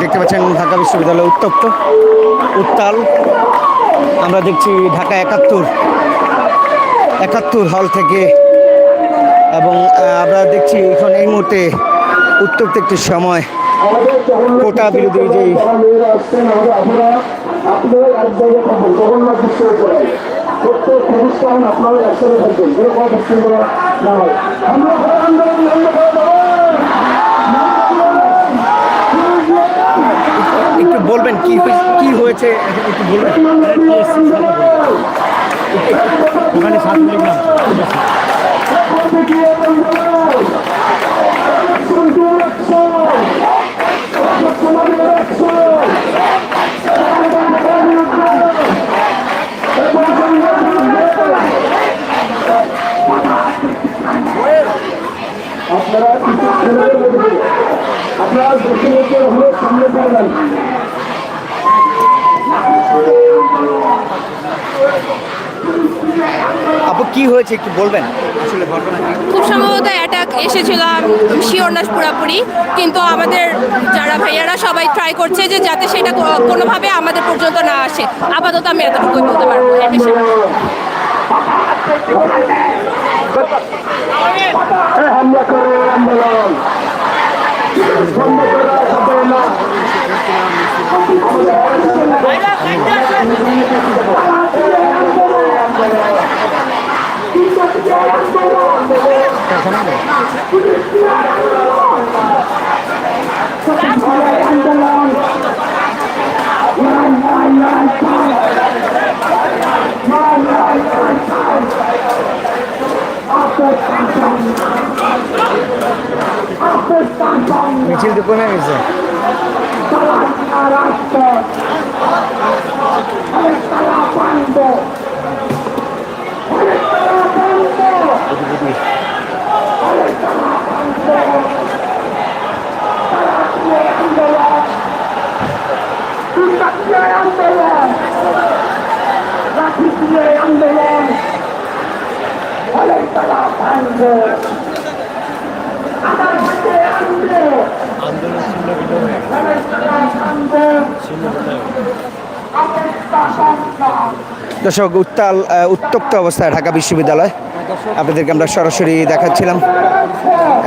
দেখতে পাচ্ছেন ঢাকা বিশ্ববিদ্যালয় উত্তপ্ত উত্তাল আমরা দেখছি ঢাকা একাত্তর একাত্তর হল থেকে এবং আমরা দেখছি এখন এই মুহূর্তে উত্তপ্ত একটি সময়। কোটা বিরোধী দেবো একটু বলবেন কি কি হয়েছে? একটু বলবেন। ওখানে ছাত্রলীগ নাম আপনারা আপনারা দক্ষিণ হলে সামনে পড়বেন আপু কি হয়েছে একটু বলবেন? আসলে ঘটনা খুব সম্ভবত অ্যাটাক এসেছিলাম শিওর না পুরাপুরি কিন্তু আমাদের যারা ভাইয়ারা সবাই ট্রাই করছে যে যাতে সেটা কোনোভাবে আমাদের পর্যন্ত না আসে। আপাতত আমি এতটুকুই বলতে পারব। হামলা করে আন্দোলন বন্ধ করা যাবে না আন্দোলন মিছিল তো কমে গেছে। রাষ্ট্র তারা পান্ড আন্দোলন রাখি দিয়ে আন্দোলন ফলে তারা দর্শক, উত্তাল উত্তপ্ত অবস্থায় ঢাকা বিশ্ববিদ্যালয়। আপনাদেরকে আমরা সরাসরি দেখাচ্ছিলাম।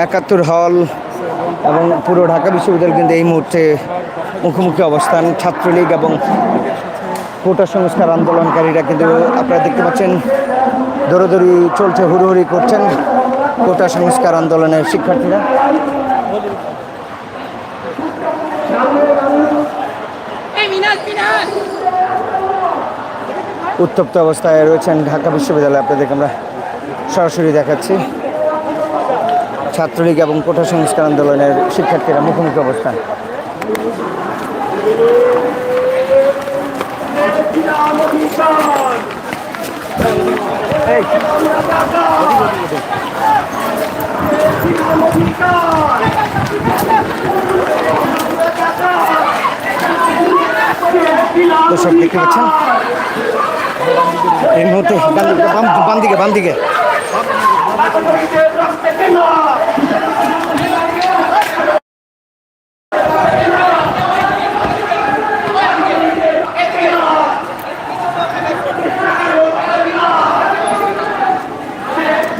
একাত্তর হল এবং পুরো ঢাকা বিশ্ববিদ্যালয় কিন্তু এই মুহূর্তে মুখোমুখি অবস্থান। ছাত্রলীগ এবং কোটা সংস্কার আন্দোলনকারীরা কিন্তু আপনারা দেখতে পাচ্ছেন, দৌড়দৌড়ি চলছে, হুড়োহুড়ি করছেন। কোটা সংস্কার আন্দোলনের শিক্ষার্থীরা। উত্তপ্ত অবস্থায় রয়েছেন ঢাকা বিশ্ববিদ্যালয়। আপনাদেরকে আমরা সরাসরি দেখাচ্ছি। ছাত্রলীগ এবং কোটা সংস্কার আন্দোলনের শিক্ষার্থীরা মুখোমুখি অবস্থান। দর্শক দেখতে পাচ্ছেন? এই মুহূর্তে বাম দিকে বাম দিকে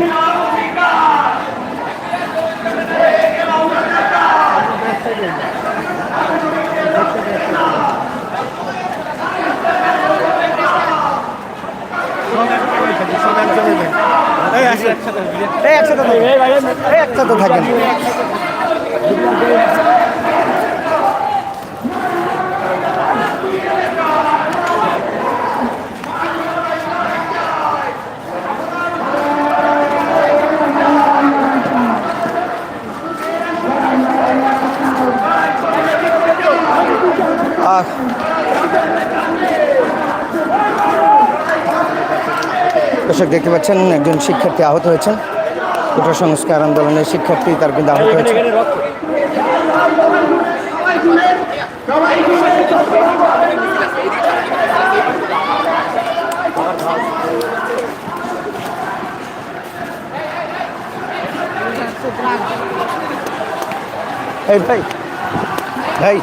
এই একসাথে একসাথে থাকেন। এই একসাথে থাকেন আহ দর্শক দেখতে পাচ্ছেন, একজন শিক্ষার্থী আহত হয়েছেন। কোটা সংস্কার আন্দোলনের শিক্ষার্থী তার কিন্তু আহত হয়েছে এই ভাই ভাই